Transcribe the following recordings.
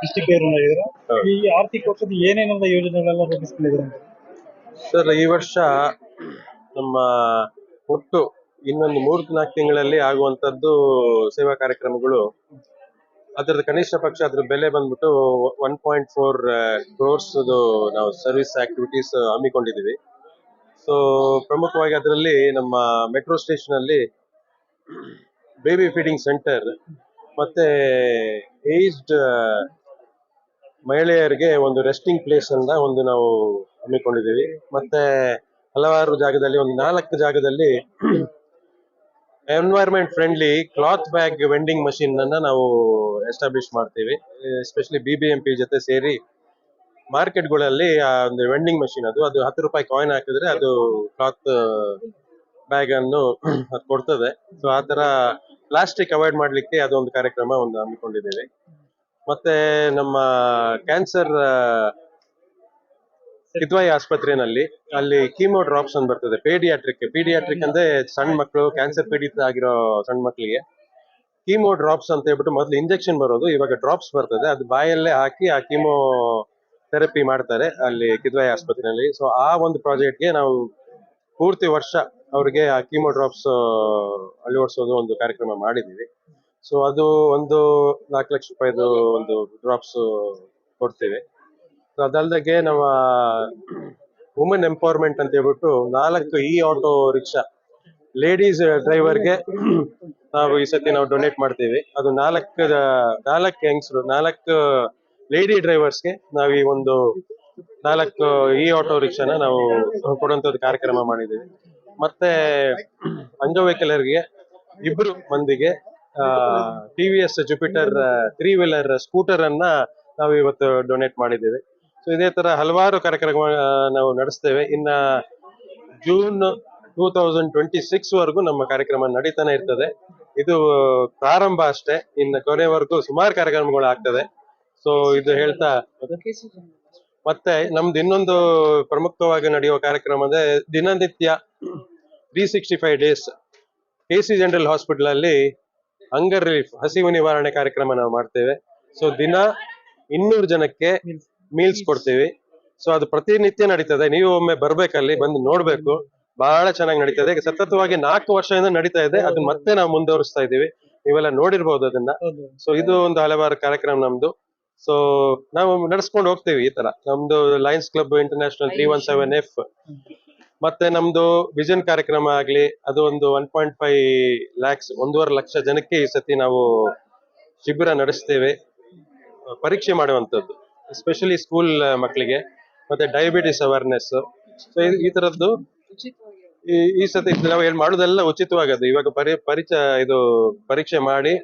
District ಇದ್ರು ಈ ಆರ್ಥಿಕ ವರ್ಷದ ಏನೇನೆಲ್ಲ ಯೋಜನೆಗಳೆಲ್ಲ ಸರ್ ಈ ವರ್ಷ ನಮ್ಮ ಒಟ್ಟು ಇನ್ನೊಂದು ಮೂರು ನಾಲ್ಕು ತಿಂಗಳಲ್ಲಿ ಆಗುವಂತದ್ದು ಸೇವಾ ಕಾರ್ಯಕ್ರಮಗಳು. ಅದರ ಕನಿಷ್ಠ ಪಕ್ಷ ಅದ್ರ ಬೆಲೆ ಬಂದ್ಬಿಟ್ಟು ಒನ್ ಪಾಯಿಂಟ್ ಫೋರ್ ಕ್ರೋರ್ಸ್ ನಾವು ಸರ್ವಿಸ್ ಆಕ್ಟಿವಿಟೀಸ್ ಹಮ್ಮಿಕೊಂಡಿದ್ದೀವಿ. ಸೊ ಪ್ರಮುಖವಾಗಿ ಅದರಲ್ಲಿ ನಮ್ಮ ಮೆಟ್ರೋ ಸ್ಟೇಷನ್ ಅಲ್ಲಿ ಬೇಬಿ ಫೀಡಿಂಗ್ ಸೆಂಟರ್ ಮತ್ತೆ ಏಜ್ಡ್ ಮಹಿಳೆಯರಿಗೆ ಒಂದು ರೆಸ್ಟಿಂಗ್ ಪ್ಲೇಸ್ ಅಂತ ಒಂದು ನಾವು ಹಮ್ಮಿಕೊಂಡಿದ್ದೀವಿ. ಮತ್ತೆ ಹಲವಾರು ಜಾಗದಲ್ಲಿ, ಒಂದು ನಾಲ್ಕು ಜಾಗದಲ್ಲಿ environment friendly cloth bag vending machine ಅನ್ನ ನಾವು ಎಸ್ಟಾಬ್ಲಿಷ್ ಮಾಡ್ತೀವಿ. Especially B B M P ಜೊತೆ ಸೇರಿ ಮಾರ್ಕೆಟ್ಗಳಲ್ಲಿ, ಆ, ಒಂದು ವೆಂಡಿಂಗ್ ಮಷೀನ್ ಅದು. ಅದು ಹತ್ತು ರೂಪಾಯಿ ಕಾಯಿನ್ ಹಾಕಿದ್ರೆ ಅದು ಕ್ಲಾತ್ ಬ್ಯಾಗ್ ಅನ್ನು ಅದು ಕೊಡ್ತದೆ. ಸೊ ಆ ತರ ಪ್ಲಾಸ್ಟಿಕ್ ಅವಾಯ್ಡ್ ಮಾಡ್ಲಿಕ್ಕೆ ಅದೊಂದು ಕಾರ್ಯಕ್ರಮ ಒಂದು ಹಮ್ಮಿಕೊಂಡಿದ್ದೇವೆ. ಮತ್ತೆ ನಮ್ಮ ಕ್ಯಾನ್ಸರ್ ಕಿದ್ವಾಯಿ ಆಸ್ಪತ್ರೆಯಲ್ಲಿ ಅಲ್ಲಿ ಕೀಮೋ ಡ್ರಾಪ್ಸ್ ಅಂತ ಬರ್ತದೆ ಪೇಡಿಯಾಟ್ರಿಕ್ ಪೀಡಿಯಾಟ್ರಿಕ್ ಅಂದ್ರೆ ಸಣ್ಣ ಮಕ್ಕಳು ಕ್ಯಾನ್ಸರ್ ಪೀಡಿತ ಆಗಿರೋ ಸಣ್ಣ ಮಕ್ಕಳಿಗೆ ಕೀಮೋ ಡ್ರಾಪ್ಸ್ ಅಂತ ಹೇಳ್ಬಿಟ್ಟು ಮೊದಲು ಇಂಜೆಕ್ಷನ್ ಬರೋದು, ಇವಾಗ ಡ್ರಾಪ್ಸ್ ಬರ್ತದೆ. ಅದು ಬಾಯಲ್ಲೇ ಹಾಕಿ ಆ ಕೀಮೋ ಥೆರಪಿ ಮಾಡ್ತಾರೆ ಅಲ್ಲಿ ಕಿದ್ವಾಯಿ ಆಸ್ಪತ್ರೆಯಲ್ಲಿ. ಸೊ ಆ ಒಂದು ಪ್ರಾಜೆಕ್ಟ್ಗೆ ನಾವು ಪೂರ್ತಿ ವರ್ಷ ಅವ್ರಿಗೆ ಆ ಕೀಮೋ ಡ್ರಾಪ್ಸ್ ಅಳವಡಿಸೋದು ಒಂದು ಕಾರ್ಯಕ್ರಮ ಮಾಡಿದೀವಿ. ಸೊ ಅದು ಒಂದು ನಾಲ್ಕು ಲಕ್ಷ ರೂಪಾಯಿದು ಒಂದು ಡ್ರಾಪ್ಸ್ ಕೊಡ್ತೀವಿ. ಸೊ ಅದಲ್ದಾಗೆ ನಮ್ಮ ವುಮೆನ್ ಎಂಪವರ್ಮೆಂಟ್ ಅಂತ ಹೇಳ್ಬಿಟ್ಟು ನಾಲ್ಕು ಇ ಆಟೋ ರಿಕ್ಷಾ ಲೇಡೀಸ್ ಡ್ರೈವರ್ಗೆ ನಾವು ಈ ಸತಿ ನಾವು ಡೊನೇಟ್ ಮಾಡ್ತೀವಿ. ಅದು ನಾಲ್ಕು ನಾಲ್ಕು ಹೆಂಗ್ಸರು ನಾಲ್ಕು ಲೇಡಿ ಡ್ರೈವರ್ಸ್ಗೆ ನಾವು ಈ ಒಂದು ನಾಲ್ಕು ಇ ಆಟೋ ರಿಕ್ಷಾನ ನಾವು ಕೊಡುವಂಥದ್ದು ಕಾರ್ಯಕ್ರಮ ಮಾಡಿದ್ದೀವಿ. ಮತ್ತೆ ಅಂಗವೈಕಲರಿಗೆ ಇಬ್ರು ಮಂದಿಗೆ T V S Jupiter three wheeler scooter ಅನ್ನ ನಾವು ಇವತ್ತು ಡೊನೇಟ್ ಮಾಡಿದ್ದೇವೆ. ಸೊ ಇದೇ ತರ ಹಲವಾರು ಕಾರ್ಯಕ್ರಮ ನಾವು ನಡೆಸ್ತೇವೆ. ಇನ್ನ June two thousand twenty six ವರೆಗೂ ನಮ್ಮ ಕಾರ್ಯಕ್ರಮ ನಡೀತಾನೆ ಇರ್ತದೆ. ಇದು ಪ್ರಾರಂಭ ಅಷ್ಟೇ. ಇನ್ನು ಕೊನೆವರೆಗೂ ಸುಮಾರು ಕಾರ್ಯಕ್ರಮಗಳು ಆಗ್ತದೆ. ಸೊ ಇದು ಹೇಳ್ತಾ ಮತ್ತೆ ನಮ್ದು ಇನ್ನೊಂದು ಪ್ರಮುಖವಾಗಿ ನಡೆಯುವ ಕಾರ್ಯಕ್ರಮ ಅಂದ್ರೆ ದಿನನಿತ್ಯ three sixty five days K C general hospital ಅಲ್ಲಿ ಹಂಗರ್ ರಿಲೀಫ್ ಹಸಿವು ನಿವಾರಣೆ ಕಾರ್ಯಕ್ರಮ ನಾವು ಮಾಡ್ತೇವೆ. ಸೊ ದಿನ ಇನ್ನೂರು ಜನಕ್ಕೆ ಮೀಲ್ಸ್ ಕೊಡ್ತೀವಿ. ಸೊ ಅದು ಪ್ರತಿನಿತ್ಯ ನಡೀತದೆ. ನೀವು ಒಮ್ಮೆ ಬರ್ಬೇಕಲ್ಲಿ ಬಂದು ನೋಡ್ಬೇಕು. ಬಹಳ ಚೆನ್ನಾಗಿ ನಡೀತದೆ. ಸತತವಾಗಿ ನಾಲ್ಕು ವರ್ಷದಿಂದ ನಡೀತಾ ಇದೆ. ಅದು ಮತ್ತೆ ನಾವು ಮುಂದುವರಿಸ್ತಾ ಇದೀವಿ ನೀವೆಲ್ಲ ನೋಡಿರ್ಬೋದು ಅದನ್ನ. ಸೊ ಇದು ಒಂದು ಹಲವಾರು ಕಾರ್ಯಕ್ರಮ ನಮ್ದು. ಸೊ ನಾವು ನಡೆಸ್ಕೊಂಡು ಹೋಗ್ತೀವಿ ಈ ತರ. ನಮ್ದು lions club international three one seven F ಮತ್ತೆ ನಮ್ದು ವಿಷನ್ ಕಾರ್ಯಕ್ರಮ ಆಗ್ಲಿ, ಅದು ಒಂದು ಒನ್ ಪಾಯಿಂಟ್ ಫೈವ್ ಲ್ಯಾಕ್ಸ್ ಒಂದೂವರೆ ಲಕ್ಷ ಜನಕ್ಕೆ ಈ ಸತಿ ನಾವು ಶಿಬಿರ ನಡೆಸ್ತೇವೆ. ಪರೀಕ್ಷೆ ಮಾಡುವಂತದ್ದು ಎಸ್ಪೆಷಲಿ ಸ್ಕೂಲ್ ಮಕ್ಕಳಿಗೆ ಮತ್ತೆ ಡಯಾಬಿಟಿಸ್ ಅವೇರ್ನೆಸ್ ಸೊ ಈ ತರದ್ದು ಈ ಈ ಸತಿ ನಾವು ಏನ್ ಮಾಡೋದೆಲ್ಲ ಉಚಿತವಾಗದು. ಇವಾಗ ಪರಿ, ಪರಿಚಯ, ಇದು ಪರೀಕ್ಷೆ ಮಾಡಿ,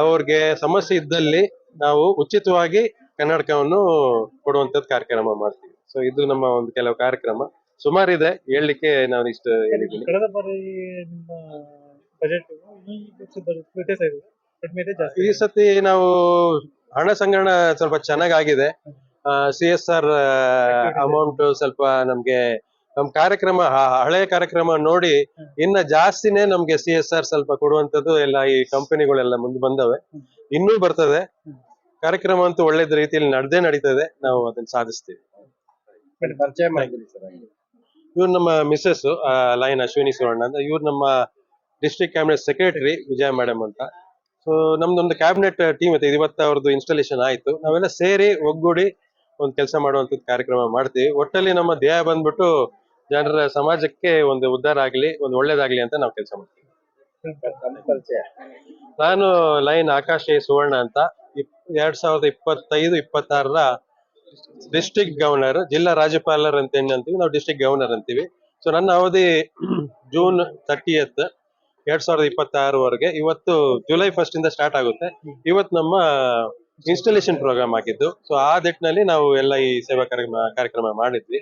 ಅವ್ರಿಗೆ ಸಮಸ್ಯೆ ಇದ್ದಲ್ಲಿ ನಾವು ಉಚಿತವಾಗಿ ಕನ್ನಡಕವನ್ನು ಕೊಡುವಂತದ್ದು ಕಾರ್ಯಕ್ರಮ ಮಾಡ್ತೀವಿ. ಸೊ ಇದು ನಮ್ಮ ಒಂದು ಕೆಲವು ಕಾರ್ಯಕ್ರಮ. ಸುಮಾರಿದೆ ಹೇಳಲಿಕ್ಕೆ ನಾನು ಇಷ್ಟು ಹೇಳಿದ್ದೀನಿ. ಕಳೆದ ಬಾರಿ ನಿಮ್ಮ ಬಜೆಟ್ ಈ ವರ್ಷದ ವ್ಯತ್ಯಾಸ ಇದೆ ಕಡಿಮೆ ಇದೆ ಜಾಸ್ತಿ ಈ ಸತಿ ನಾವು ಹಣ ಸಂಗ್ರಹಣ ಸ್ವಲ್ಪ ಚೆನ್ನಾಗಾಗಿದೆ. ಸಿ ಎಸ್ ಆರ್ ಅಮೌಂಟ್ ಸ್ವಲ್ಪ ನಮ್ಗೆ ನಮ್ ಕಾರ್ಯಕ್ರಮ ಹಳೆ ಹಳೆಯ ಕಾರ್ಯಕ್ರಮ ನೋಡಿ ಇನ್ನ ಜಾಸ್ತಿನೇ ನಮ್ಗೆ ಸಿ ಎಸ್ ಆರ್ ಸ್ವಲ್ಪ ಕೊಡುವಂತದ್ದು ಎಲ್ಲ ಈ ಕಂಪನಿಗಳೆಲ್ಲ ಮುಂದೆ ಬಂದವೆ. ಇನ್ನೂ ಬರ್ತದೆ. ಕಾರ್ಯಕ್ರಮ ಅಂತೂ ಒಳ್ಳೇದ್ ರೀತಿಯಲ್ಲಿ ನಡೆದೇ ನಡೀತದೆ ನಾವು ಅದನ್ನ ಸಾಧಿಸ್ತೀವಿ. ಪರಿಚಯ ಮಾಡಿದ್ದೀನಿ ಸರ್ ಇವ್ರು ನಮ್ಮ ಮಿಸ್ಸಸ್ ಲೈನ್ ಅಶ್ವಿನಿ ಸುವರ್ಣ ಅಂತ. ಇವ್ರು ನಮ್ಮ district cabinet secretary Vijaya madam ಅಂತ. ಸೊ ನಮ್ದೊಂದು ಕ್ಯಾಬಿನೆಟ್ ಟೀಮ್ ಐತೆ ಇವತ್ತು ಅವ್ರದ್ದು ಇನ್ಸ್ಟಾಲೇಷನ್ ಆಯ್ತು. ನಾವೆಲ್ಲ ಸೇರಿ ಒಗ್ಗೂಡಿ ಒಂದು ಕೆಲಸ ಮಾಡುವಂತ ಕಾರ್ಯಕ್ರಮ ಮಾಡ್ತೀವಿ. ಒಟ್ಟಲ್ಲಿ ನಮ್ಮ ದೇಹ ಬಂದ್ಬಿಟ್ಟು ಜನರ ಸಮಾಜಕ್ಕೆ ಒಂದು ಉದ್ಧಾರ ಆಗ್ಲಿ, ಒಂದು ಒಳ್ಳೇದಾಗ್ಲಿ ಅಂತ ನಾವು ಕೆಲಸ ಮಾಡ್ತೀವಿ. ನಾನು ಲೈನ್ ಆಕಾಶ್ ಸುವರ್ಣ ಅಂತ. ಎರಡ್ ಸಾವಿರದ ಇಪ್ಪತ್ತೈದು, ಇಪ್ಪತ್ತಾರರ ಡಿಸ್ಟ್ರಿಕ್ಟ್ ಗವರ್ನರ್ ಜಿಲ್ಲಾ ರಾಜ್ಯಪಾಲರ್ ಅಂತ ಏನ್ ಅಂತೀವಿ? ನಾವು ಡಿಸ್ಟ್ರಿಕ್ಟ್ ಗವರ್ನರ್ ಅಂತೀವಿ. ಸೊ ನನ್ನ ಅವಧಿ ಜೂನ್ ತರ್ಟಿಯತ್ ಎರಡ್ ಸಾವಿರದ ಇಪ್ಪತ್ತಾರವರೆಗೆ ಇವತ್ತು ಜುಲೈ ಫಸ್ಟ್ ಇಂದ ಸ್ಟಾರ್ಟ್ ಆಗುತ್ತೆ. ಇವತ್ತು ನಮ್ಮ ಇನ್ಸ್ಟಾಲೇಷನ್ ಪ್ರೋಗ್ರಾಮ್ ಆಗಿದ್ದು. ಸೊ ಆ ದಿಟ್ಟಿನಲ್ಲಿ ನಾವು ಎಲ್ಲ ಈ ಸೇವಾ ಕಾರ್ಯಕ್ರಮ ಕಾರ್ಯಕ್ರಮ ಮಾಡಿದ್ವಿ.